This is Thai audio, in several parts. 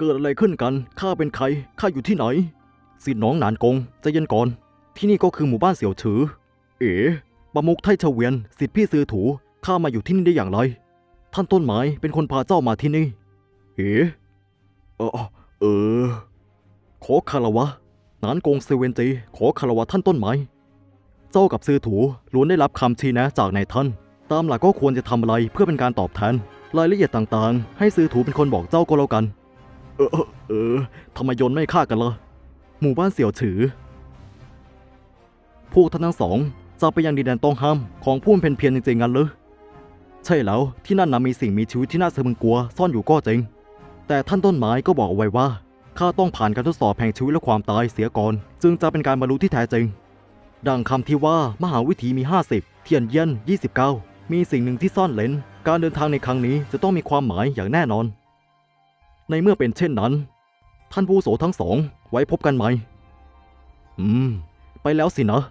เกิดอะไรขึ้นกัน ข้าเป็นใคร ข้าอยู่ที่ไหน สิทธิน้องหนานกงใจเย็นก่อน ที่นี่ก็คือหมู่บ้านเสี่ยวฉือ เอ๋ปะมุกไทเฉวียน สิทธิพี่ซื้อถู ข้ามาอยู่ที่นี่ได้อย่างไร ท่านต้นไม้เป็นคนพาเจ้ามาที่นี่ เอ๋เออ เออ ขอคารวะ หนานกงเซเวนจี ขอคารวะท่านต้นไม้ เจ้ากับซื้อถูล้วนได้รับคำชี้แนะจากนายท่าน ตามหลักก็ควรจะทำอะไรเพื่อเป็นการตอบแทน รายละเอียดต่างๆ ให้ซื้อถูเป็นคนบอกเจ้าก็แล้วกัน เออ เออทำไมโยนไม่ฆ่ากันล่ะหมู่บ้านเสี่ยวฉือ พวกท่านทั้งสองจะไปยังดินแดนต้องห้ามของผู้เป็นเพียรจริงๆงั้นหรือใช่แล้วที่นั่นนะมีสิ่งมีชีวิตที่น่าสะพรึงกลัวซ่อนอยู่ก็จริง แต่ท่านต้นไม้ก็บอกเอาไว้ว่าข้าต้องผ่านการทดสอบแห่งชีวิตและความตายเสียก่อน จึงจะเป็นการบรรลุที่แท้จริง ดังคำที่ว่ามหาวิถีมี 50 เทียนเยี่ยน 29 มีสิ่งหนึ่งที่ซ่อนเลนการเดินทางในครั้งนี้จะต้องมีความหมายอย่างแน่นอน ในเมื่อเป็นเช่นนั้น ท่านผู้โสทั้งสองไว้พบกันไหม อืม ไปแล้วสินะ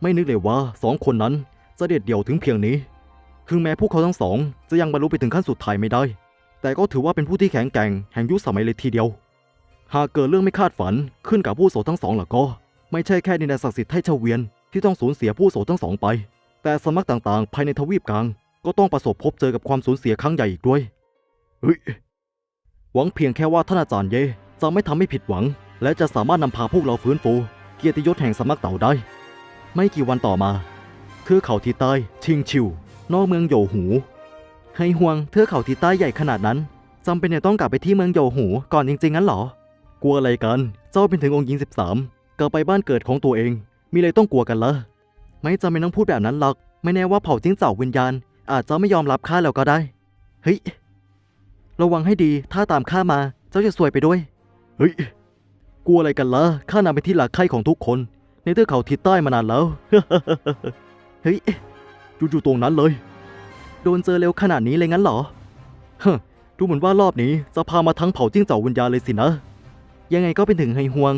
ไม่นึกเลยว่าสองคนนั้นจะเด็ดเดี่ยวถึงเพียงนี้ ถึงแม้พวกเขาทั้งสอง จะยังบรรลุไปถึงขั้นสุดท้ายไม่ได้ แต่ก็ถือว่าเป็นผู้ที่แข็งแกร่งแห่งยุคสมัยเลยทีเดียว หากเกิดเรื่องไม่คาดฝันขึ้นกับผู้โสทั้งสองล่ะก็ ไม่ใช่แค่ดินแดนศักดิ์สิทธิ์ไทเฉวียนที่ต้องสูญเสียผู้โสทั้งสองไป แต่สำนักต่างๆ ภายในทวีปกลาง ก็ต้องประสบพบเจอกับความสูญเสียครั้งใหญ่อีกด้วย เฮ้ย หวังเพียงแค่ว่าท่านอาจารย์เย่จะไม่ทำให้ผิดหวัง และจะสามารถนำพาพวกเราฟื้นฟู เกียรติยศแห่งสำนักเต่าได้ ไม่กี่วันต่อมา เทือกเขาทีใต้ชิงชิว นอกเมืองโยหู ให้ห่วงเทือกเขาทีใต้ใหญ่ขนาดนั้นจำเป็นจะต้องกลับไปที่เมืองโยหูก่อนจริงๆงั้นเหรอ กลัวอะไรกัน เจ้าเป็นถึงองค์หญิง 13 กลับไปบ้านเกิดของตัวเอง มีอะไรต้องกลัวกันละไม่จำเป็นต้องพูดแบบนั้นหรอก ไม่แน่ว่าเผ่าจิ้งจอกวิญญาณ อาจจะไม่ยอมรับข้าแล้วก็ได้ เฮ้ย ระวังให้ดี ถ้าตามข้ามา เจ้าจะซวยไปด้วย เฮ้ย กลัวอะไรกันละข้านำเป็นที่หลักใคร่ของทุกคน ในเทือกเขาทิศใต้มานานแล้ว เฮ้ย จู่ๆตรงนั้นเลย โดนเจอเร็วขนาดนี้เลยงั้นเหรอฮะดูเหมือนว่ารอบนี้จะพามาทั้งเผ่าจิ้งจอกวิญญาณเลยสินะ ยังไงก็เป็นถึงไฮฮวง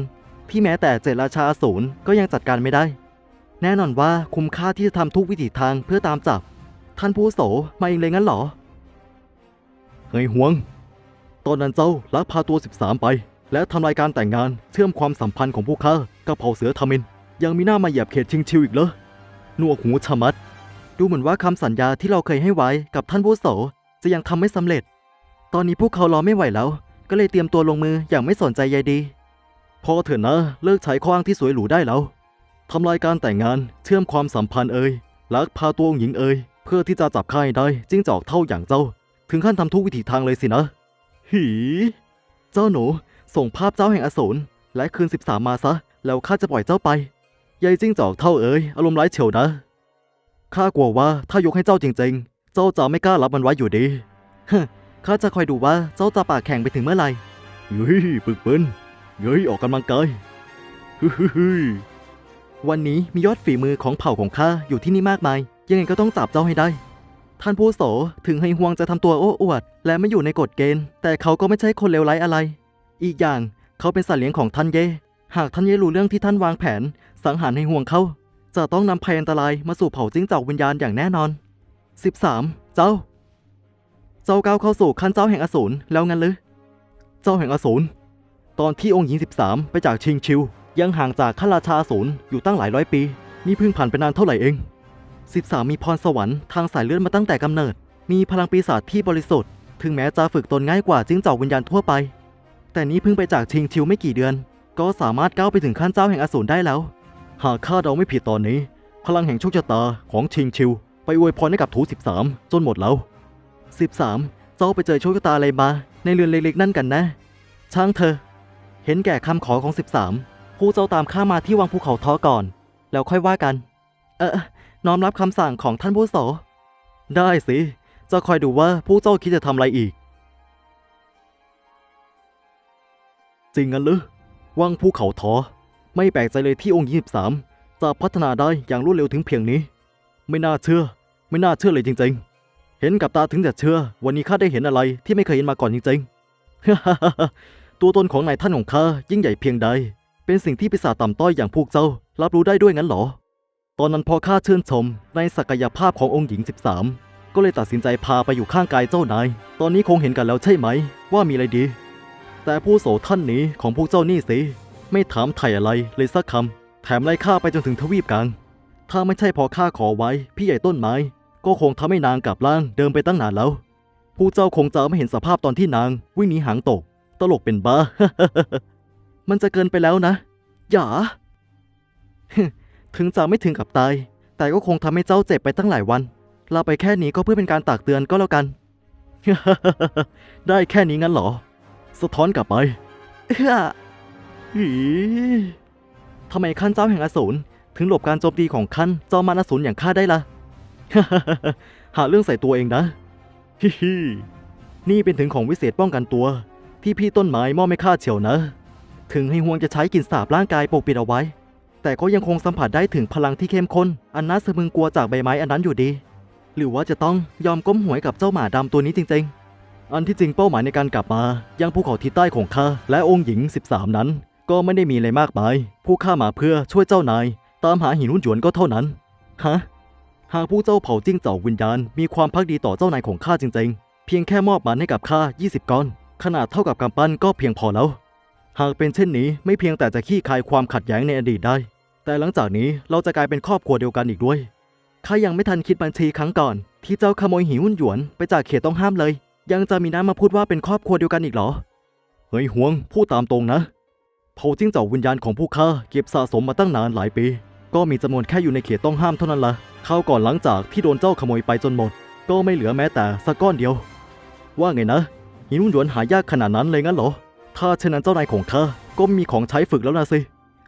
ที่แม้แต่เจดราชาอสูรก็ยังจัดการไม่ได้ แน่นอนว่าคุ้มค่าที่จะทำทุกวิถีทางเพื่อตามจับ ท่านผู้โสมาเองเลยงั้นเหรอ เฮยหวง ตอนนั้นเจ้าลักพาตัว 13 ไป และทำรายการแต่งงานเชื่อมความสัมพันธ์ของพวกข้ากับเผ่าเสือทามิน ยังมีหน้ามาเหยียบเขตชิงชิวอีกเหรอหนวกหูชะมัด ดูเหมือนว่าคำสัญญาที่เราเคยให้ไว้กับท่านผู้โสจะยังทำไม่สำเร็จ ตอนนี้พวกเขารอไม่ไหวแล้ว ก็เลยเตรียมตัวลงมืออย่างไม่สนใจใยดี พอเถอะนะเลิกใช้ข้ออ้างที่สวยหรูได้แล้วทำลายการแต่งงานเชื่อมความสัมพันธ์เอ่ยลักพาตัวหญิงเอ่ยเพื่อที่จะจับค่ายได้จิ้งจอกเท่าอย่างเจ้า ถึงขั้นทำทุกวิถีทางเลยสินะ หี เจ้าหนูส่งภาพเจ้าแห่งอสูรและคืน 13 มาซะ แล้วข้าจะปล่อยเจ้าไปยายจิ้งจอกเท่าเอ๋ยอารมณ์ร้ายเฉียวนะข้ากลัวว่าถ้ายกให้เจ้าจริง ๆ เจ้าจะไม่กล้ารับมันไว้อยู่ดีฮะข้าจะคอยดูว่าเจ้าจะปากแข็งไปถึงเมื่อไหร่เฮ้ยปึกเปิ้นเฮ้ยออกกำลังกายฮึฮึฮึวันนี้มียอดฝีมือของเผ่าของข้าอยู่ที่นี่มากมาย ยังไงก็ต้องจับเจ้าให้ได้ ท่านผู้โสถึงให้ห่วงจะทำตัวโอ้อวด และไม่อยู่ในกฎเกณฑ์ แต่เขาก็ไม่ใช่คนเลวร้ายอะไร อีกอย่างเขาเป็นสัตว์เลี้ยงของท่านเย่หากท่านเย่รู้เรื่องที่ท่านวางแผน สังหารให้ห่วงเขาจะต้องนำภัยอันตรายมาสู่เผ่าจิ้งจอกวิญญาณอย่างแน่นอน 13 เจ้า เจ้าก้าวเข้าสู่ขั้นเจ้าแห่งอสูรแล้วงั้นหรือ เจ้าแห่งอสูรตอนที่องค์หญิง 13 ไปจากชิงชิว ยังห่างจากข้าราชาอสูรอยู่ตั้งหลายร้อยปี นี่เพิ่งผ่านไปนานเท่าไหร่เอง 13มีพรสวรรค์ทางสายเลือดมาตั้งแต่กำเนิด มีพลังปีศาจที่บริสุทธิ์ ถึงแม้จะฝึกตนง่ายกว่าจิ้งจอกวิญญาณทั่วไป แต่นี่เพิ่งไปจากชิงชิวไม่กี่เดือน ก็สามารถก้าวไปถึงขั้นเจ้าแห่งอสูรได้แล้ว หากข้าเดาไม่ผิดตอนนี้ พลังแห่งโชคชะตาของชิงชิว ไปอวยพรให้กับถู13 จนหมดแล้ว 13 เจ้าไปเจอโชคชะตาอะไรมาในเรือนเล็กๆนั่นกันนะ ช่างเธอ เห็นแก่คำขอของ 13 ผู้เจ้าตามข้ามาที่วังภูเขาท้อก่อน แล้วค่อยว่ากัน เออ น้อมรับคำสั่งของท่านผู้โส ได้สิ จะคอยดูว่าผู้เจ้าคิดจะทำอะไรอีก จริงงั้นหรือวังภูเขาท้อไม่แปลกใจเลยที่องค์23จะพัฒนาได้อย่างรวดเร็วถึงเพียงนี้ ไม่น่าเชื่อ ไม่น่าเชื่อเลยจริง ๆ เห็นกับตาถึงจะเชื่อ วันนี้ข้าได้เห็นอะไรที่ไม่เคยเห็นมาก่อนจริงๆ ตัวตนของนายท่านของข้ายิ่งใหญ่เพียงใด เป็นสิ่งที่ปีศาจต่ำต้อยอย่างพวกเจ้า รับรู้ได้ด้วยงั้นหรอ ตอนนั้นพอข้าชื่นชมในศักยภาพขององค์หญิง 13 ก็เลยตัดสินใจพาไปอยู่ข้างกายเจ้านาย ตอนนี้คงเห็นกันแล้วใช่ไหม ว่ามีอะไรดี แต่ผู้โสท่านนี้ของพวกเจ้านี่สิ ไม่ถามไถ่อะไรเลยสักคำ แถมไล่ข้าไปจนถึงทวีปกลาง ถ้าไม่ใช่พอข้าขอไว้พี่ใหญ่ต้นไม้ ก็คงทำให้นางกลับล่างเดิมไปตั้งนานแล้ว ผู้เจ้าคงจะไม่เห็นสภาพตอนที่นาง วิ่งหนีหางตก ตลกเป็นบ้า มันจะเกินไปแล้วนะ อย่า ถึงจะไม่ถึงกับตาย แต่ก็คงทำให้เจ้าเจ็บไปตั้งหลายวันลาไปแค่นี้ก็เพื่อเป็นการตักเตือนก็แล้วกัน ได้แค่นี้งั้นเหรอ สะท้อนกลับไปเอ้อทำไมขั้นเจ้าแห่งอสูรถึงหลบการโจมตีของขั้นจอมมารอสูรอย่างข้าได้ล่ะ หาเรื่องใส่ตัวเองนะฮิฮินี่เป็นถึงของวิเศษป้องกันตัว ที่พี่ต้นไม้มอบให้ข้าเฉียวนะ ถึงให้ห่วงจะใช้กินสาบร่างกายปกปิดเอาไว้ แต่ก็ยังคงสัมผัสได้ถึงพลังที่เข้มข้น อันน่าสะพึงกลัวจากใบไม้อันนั้นอยู่ดี หรือว่าจะต้องยอมก้มหวยกับเจ้าหมาดำตัวนี้จริง ๆ อันที่จริงเป้าหมายในการกลับมา ยังภูเขาทิศใต้ของข้าและองค์หญิง 13 นั้น ก็ไม่ได้มีอะไรมากมาย ผู้ข้ามาเพื่อช่วยเจ้านาย ตามหาหินหุ่นหยวนก็เท่านั้น ฮะ หากผู้เจ้าเผ่าจิ้งเจ้าวิญญาณมีความพักดีต่อเจ้านายของข้าจริง ๆ เพียงแค่มอบมันให้กับข้า 20 ก้อน ขนาดเท่ากับกำปั้นก็เพียงพอแล้ว หากเป็นเช่นนี้ไม่เพียงแต่จะขี้คายความขัดแย้งในอดีตได้ แต่หลังจากนี้เราจะกลายเป็นครอบครัวเดียวกันอีกด้วยข้ายังไม่ทันคิดบัญชีครั้งก่อน ที่เจ้าขโมยหิวุ่นหยวนไปจากเขตต้องห้ามเลย ยังจะมีน้ำมาพูดว่าเป็นครอบครัวเดียวกันอีกเหรอ เฮ้ยหวงพูดตามตรงนะเผ่าจิ้งเจ้าวิญญาณของพวกข้าเก็บสะสมมาตั้งนานหลายปี ก็มีจำนวนแค่อยู่ในเขตต้องห้ามเท่านั้นละเข้าวก่อนหลังจากที่โดนเจ้าขโมยไปจนหมด ก็ไม่เหลือแม้แต่สักก้อนเดียว ว่าไงนะหินหุ่นหยวนหายากขนาดนั้นเลยงั้นเหรอ ถ้าเช่นนั้นเจ้านายของข้าก็มีของใช้ฝึกแล้วนะสิ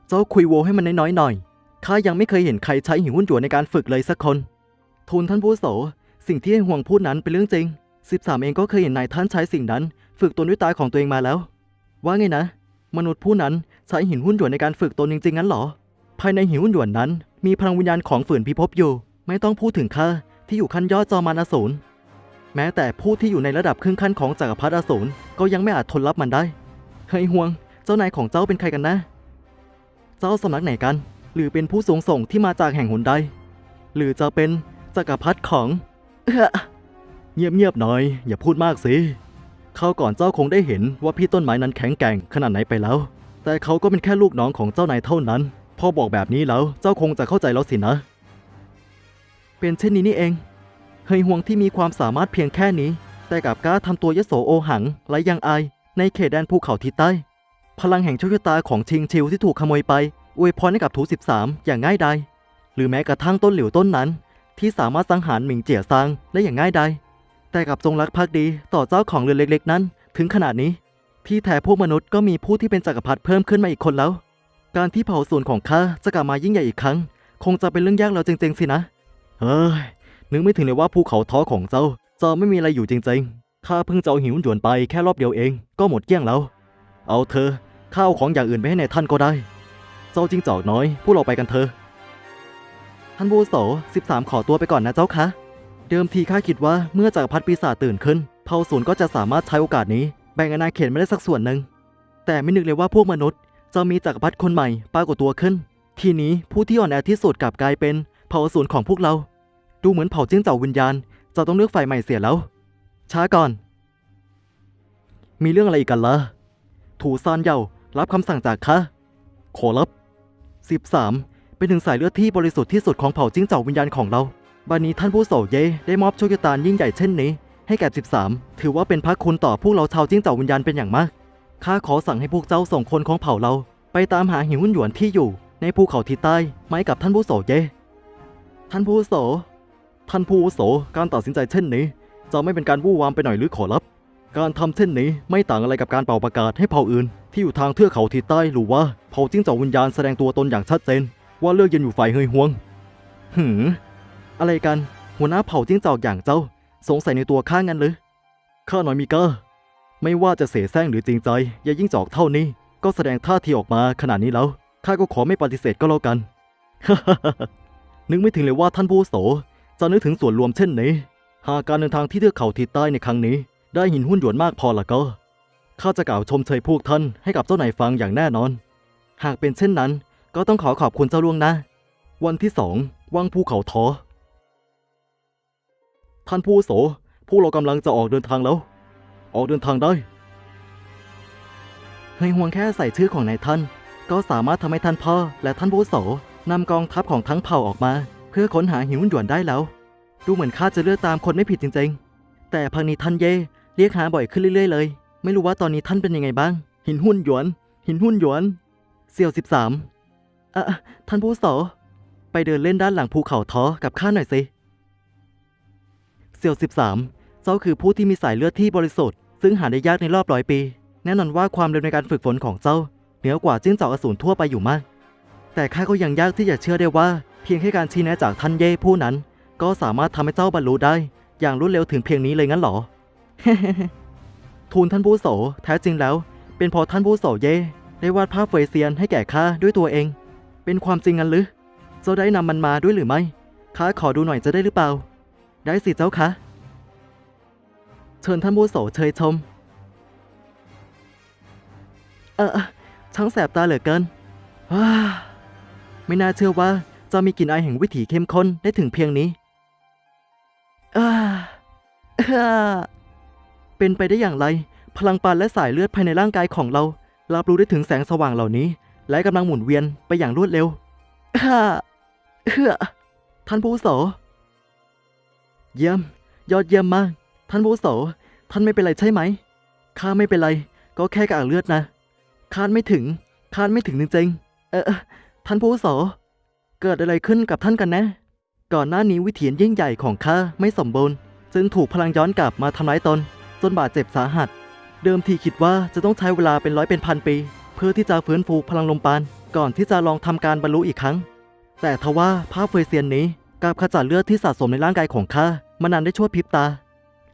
เจ้าคุยโวให้มันน้อยๆหน่อย ข้ายังไม่เคยเห็นใครใช้หินหุ่นหยวนในการฝึกเลยสักคน ทูลท่านผู้โส สิ่งที่ให้ห่วงพูดนั้นเป็นเรื่องจริง 13 เองก็เคยเห็นนายท่านใช้สิ่งนั้น ฝึกตนด้วยตาของตัวเองมาแล้ว ว่าไงนะ มนุษย์ผู้นั้นใช้หินหุ่นหยวนในการฝึกตนจริงๆงั้นหรอ ภายในหินหุ่นหยวนนั้น มีพลังวิญญาณของฝืนพิภพอยู่ ไม่ต้องพูดถึงข้าที่อยู่ขั้นยอดจอมารอสูรแม้แต่ผู้ที่อยู่ในระดับครึ่งขั้นของจักรพรรดิอสูรก็ยังไม่อาจทนรับมันได้เฮ้ยห่วง เจ้านายของเจ้าเป็นใครกันนะ เจ้าสำนักไหนกัน หรือเป็นผู้สูงส่งที่มาจากแห่งหนใด หรือจะเป็นจักรพรรดิของเอ้อเงียบๆหน่อย อย่าพูดมากสิเขาก่อนเจ้าคงได้เห็นว่าพี่ต้นไม้นั้นแข็งแกร่งขนาดไหนไปแล้ว แต่เขาก็เป็นแค่ลูกน้องของเจ้านายเท่านั้น พอบอกแบบนี้แล้วเจ้าคงจะเข้าใจแล้วสินะ เป็นเช่นนี้นี่เอง เฮยห่วงที่มีความสามารถเพียงแค่นี้ แต่กลับกล้าทำตัวยโสโอหังไรยังอายในเขตแดนภูเขาทิศใต้ พลังแห่งโชคชะตาของชิงชิวที่ถูกขโมยไปอวยพรให้กับทู13 อย่างง่ายดายหรือแม้กระทั่งต้นหลิวต้นนั้น ที่สามารถสังหารหมิงเจียซางได้อย่างง่ายดายแต่กับจงรักภักดีต่อเจ้าของเรือเล็กๆ นั้น ถึงขนาดนี้ ที่แท้พวกมนุษย์ก็มีผู้ที่เป็นจักรพรรดิเพิ่มขึ้นมาอีกคนแล้ว การที่เผ่าส่วนของข้าจะกลับมายิ่งใหญ่อีกครั้ง คงจะเป็นเรื่องยากแล้วจริงๆสินะเฮ้ยนึกไม่ถึงเลยว่าภูเขาท้อของเจ้าจะไม่มีอะไรอยู่จริงๆข้าเพิ่งจะเอาหิวหยวนไปแค่รอบเดียวเอง ก็หมดเกลี้ยงแล้ว เอาเธอ ข้าวของอย่างอื่นไปให้ในท่านก็ได้ เจ้าจิ้งจอกน้อยพวกเราไปกันเถอะ ท่านบูโส13ขอตัวไปก่อนนะเจ้าคะ เดิมทีข้าคิดว่าเมื่อจักรพรรดิปีศาจตื่นขึ้น เผ่าศูนย์ก็จะสามารถใช้โอกาสนี้แบ่งอาณาเขตม่ได้สักส่วนหนึ่ง แต่ไม่นึกเลยว่าพวกมนุษย์จะมีจักรพรรดิคนใหม่ปรากฏตัวขึ้น ทีนี้ผู้ที่อ่อนแอที่สุดกลับกลายเป็นเผ่าอสูรของพวกเรา ดูเหมือนเผ่าจิ้งจ้าวิญญาณ จะต้องเลือกฝ่ายใหม่เสียแล้ว ช้าก่อน มีเรื่องอะไรอีกกันล่ะ ถูซานเย่า รับคำสั่งจากข้าขอรับ 13 เป็นถึงสายเลือดที่บริสุทธิ์ที่สุดของเผ่าจิ้งจ้าวิญญาณของเราบัดนี้ท่านผู้โสเย่ได้มอบโชคชะตายิ่งใหญ่เช่นนี้ ให้แก่ 13 ถือว่าเป็นพระคุณต่อพวกเราชาวจิ้งจ้าวิญญาณเป็นอย่างมากข้าขอสั่งให้พวกเจ้าส่งคนของเผ่าเรา ไปตามหาหิวหุ่นหยวนที่อยู่ ในภูเขาทิศใต้ไม้กับท่านผู้โสเย่ท่านผู้โส ท่านผู้โส การตัดสินใจเช่นนี้ จะไม่เป็นการวู่วามไปหน่อยหรือขอรับ การทำเช่นนี้ไม่ต่างอะไรกับการเป่าประกาศให้เผ่าอื่น ที่อยู่ทางเทือกเขาทิศใต้หรือว่าเผ่าจิ้งจอกวิญญาณแสดงตัวตนอย่างชัดเจน ว่าเลือกยืนอยู่ฝ่ายเฮยฮวง หืมอะไรกัน หัวหน้าเผ่าจิ้งจอกอย่างเจ้า สงสัยในตัวข้างั้นหรือข้าหน่อยมีก้าไม่ว่าจะเสแสร้งหรือจริงใจอย่ายิ่งจอกเท่านี้ ก็แสดงท่าทีออกมาขนาดนี้แล้วข้าก็ขอไม่ปฏิเสธก็แล้วกัน นึกไม่ถึงเลยว่าท่านผู้อวุโส จะนึกถึงส่วนรวมเช่นนี้ หากการเดินทางที่เทือกเขาทิศใต้ในครั้งนี้ ได้หินหุ้นหยวนมากพอละก็ ข้าจะกล่าวชมเชยพวกท่านให้กับเจ้านายฟังอย่างแน่นอน หากเป็นเช่นนั้น ก็ต้องขอขอบคุณเจ้าล่วงนะ วันที่สองวังภูเขาทอท่านผู้โสพวกเรากำลังจะออกเดินทางแล้ว ออกเดินทางได้เฮยฮวงแค่ใส่ชื่อของนายท่าน ก็สามารถทำให้ท่านพ่อและท่านผู้โสนำกองทัพของทั้งเผ่าออกมา เพื่อค้นหาหิวหยวนได้แล้ว ดูเหมือนข้าจะเลือกตามคนไม่ผิดจริง ๆ แต่พังนี้ท่านเย่ เรียกหาบ่อยขึ้นเรื่อยๆเลย ไม่รู้ว่าตอนนี้ท่านเป็นยังไงบ้าง หินหุ้นหยวน หินหุ้นหยวน เสี่ยวสิบสามอะท่านผู้โสไปเดินเล่นด้านหลังภูเขาท้อกับข้าหน่อยสิเสี่ยวสิบสามเจ้าคือผู้ที่มีสายเลือดที่บริสุทธิ์ซึ่งหาได้ยากในรอบร้อยปี แน่นอนว่าความเร็วในการฝึกฝนของเจ้า เหนือกว่าจิ้งจอกอสูรทั่วไปอยู่มาก แต่ข้าก็ยังยากที่จะเชื่อได้ว่า เพียงแค่การชี้แนะจากท่านเย่ผู้นั้น ก็สามารถทำให้เจ้าบรรลุได้ อย่างรวดเร็วถึงเพียงนี้เลยงั้นหรอ ทูลท่านผู้โสแท้จริงแล้ว เป็นเพราะท่านผู้โสเย่ได้วาดภาพเฟยเซียนให้แก่ข้าด้วยตัวเอง เป็นความจริงงั้นหรือเจ้าได้นำมันมาด้วยหรือไม่ข้าขอดูหน่อยจะได้หรือเปล่า ได้สิเจ้าคะเชิญท่านผู้โสเชยชม เออช่างแสบตาเหลือเกินว้าไม่น่าเชื่อว่าจะมีกลิ่นอายแห่งวิถีเข้มข้นได้ถึงเพียงนี้อ่าอ่า เป็นไปได้อย่างไร พลังปานและสายเลือดภายในร่างกายของเรา รับรู้ได้ถึงแสงสว่างเหล่านี้ และกำลังหมุนเวียนไปอย่างรวดเร็วอ่าเฮ้อท่านผู้โส เยี่ยม ยอดเยี่ยมมาก ท่านผู้โส ท่านไม่เป็นไรใช่ไหม ข้าไม่เป็นไร ก็แค่กระอักเลือดนะ คาดไม่ถึง คาดไม่ถึงจริงๆ เออเออท่านผู้โส เกิดอะไรขึ้นกับท่านกันแนะ ก่อนหน้านี้วิถียิ่งใหญ่ของข้าไม่สมบูรณ์ จึงถูกพลังย้อนกลับมาทำร้ายตน จนบาดเจ็บสาหัส เดิมทีคิดว่าจะต้องใช้เวลาเป็นร้อยเป็นพันปี เพื่อที่จะฟื้นฟูพลังลมปาน ก่อนที่จะลองทำการบรรลุอีกครั้ง แต่ทว่าภาพเฟยเซียนนี้กับขจัดเลือดที่สะสมในร่างกายของข้ามานานได้ชั่วพริบตา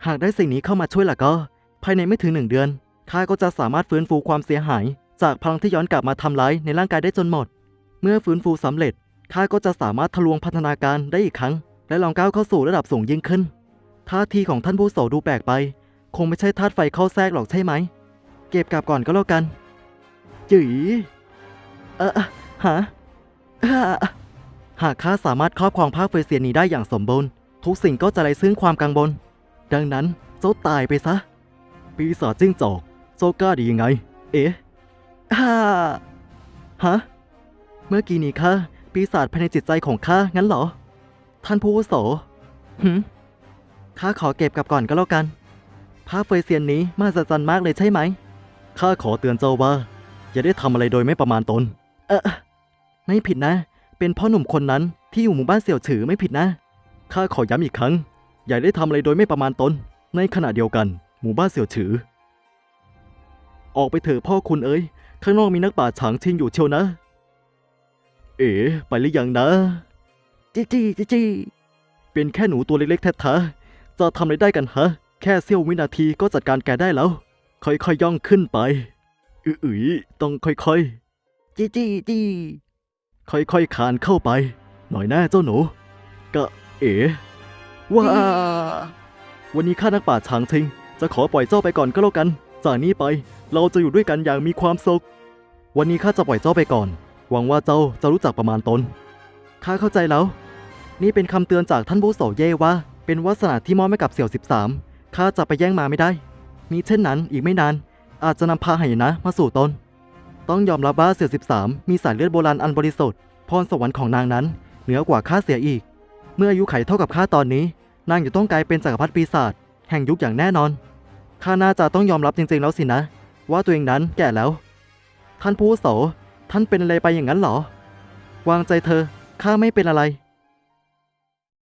หากได้สิ่งนี้เข้ามาช่วยล่ะก็ ภายในไม่ถึงหนึ่งเดือนข้าก็จะสามารถฟื้นฟูความเสียหาย จากพลังที่ย้อนกลับมาทำร้ายในร่างกายได้จนหมด เมื่อฟื้นฟูสำเร็จข้าก็จะสามารถทะลวงพัฒนาการได้อีกครั้ง และลองก้าวเข้าสู่ระดับสูงยิ่งขึ้นท่าทีของท่านผู้โสดูแปลกไป คงไม่ใช่ธาตุไฟเข้าแทรกหรอกใช่ไหม เก็บกลับก่อนก็แล้วกันจีเออฮะหากข้าสามารถครอบครองภาคเฟเซียนนี้ได้อย่างสมบูรณ์ ทุกสิ่งก็จะไร้ซึ่งความกังวลดังนั้นเจ้าตายไปซะ ปีศาจจิ้งจอกเจ้ากล้าดียังไง เอ๊ะฮ่าฮะเมื่อกี้นี้ข้าปีศาจภายในจิตใจของข้างั้นเหรอ ท่านผู้วุโสหืมข้าขอเก็บกลับก่อนก็แล้วกัน ภาพเฟยเซียนนี้มหัศจรรย์มากเลยใช่ไหม ข้าขอเตือนเจ้าว่า อย่าได้ทำอะไรโดยไม่ประมาณตน เออ ไม่ผิดนะ เป็นพ่อหนุ่มคนนั้นที่อยู่หมู่บ้านเสี่ยวฉือไม่ผิดนะ ข้าขอย้ำอีกครั้ง อย่าได้ทำอะไรโดยไม่ประมาณตน ในขณะเดียวกัน หมู่บ้านเสี่ยวฉือ ออกไปเถอะพ่อคุณเอ้ย ข้างนอกมีนักป่าฉางชิงอยู่เชียวนะ เอ๋ไปหรือยังนะ จีจีจีจีเป็นแค่หนูตัวเล็กๆแท้ๆจะทำอะไรได้กันฮะ แค่เสี้ยววินาทีก็จัดการแกได้แล้ว ค่อยๆย่องขึ้นไปอือๆต้องค่อยๆ จีจีจีค่อยๆคานเข้าไป หน่อยแน่เจ้าหนู กะเอ๋ว้าวันนี้ข้านักป่าช้างชิง จะขอปล่อยเจ้าไปก่อนก็แล้วกัน จากนี้ไปเราจะอยู่ด้วยกันอย่างมีความสุข วันนี้ข้าจะปล่อยเจ้าไปก่อน หวังว่าเจ้าจะรู้จักประมาณตน ข้าเข้าใจแล้ว นี่เป็นคำเตือนจากท่านผู้โสเย่ว่า เป็นวาสนาที่มอบให้กับเสี่ยว 13 ข้าจะไปแย่งมาไม่ได้ มีเช่นนั้นอีกไม่นาน อาจจะนำพาไหนะมาสู่ตน ต้องยอมรับว่าเสี่ยว13 มีสายเลือดโบราณอันบริสุทธิ์ พรสวรรค์ของนางนั้น เหนือกว่าข้าเสียอีก เมื่ออายุไขเท่ากับข้าตอนนี้ นางจะต้องกลายเป็นจักรพรรดิปีศาจแห่งยุคอย่างแน่นอน ข้าน่าจะต้องยอมรับจริงๆแล้วสินะ ว่าตัวเองนั้นแก่แล้ว ท่านผู้โส ท่านเป็นอะไรไปอย่างนั้นหรอ วางใจเธอ ข้าไม่เป็นอะไร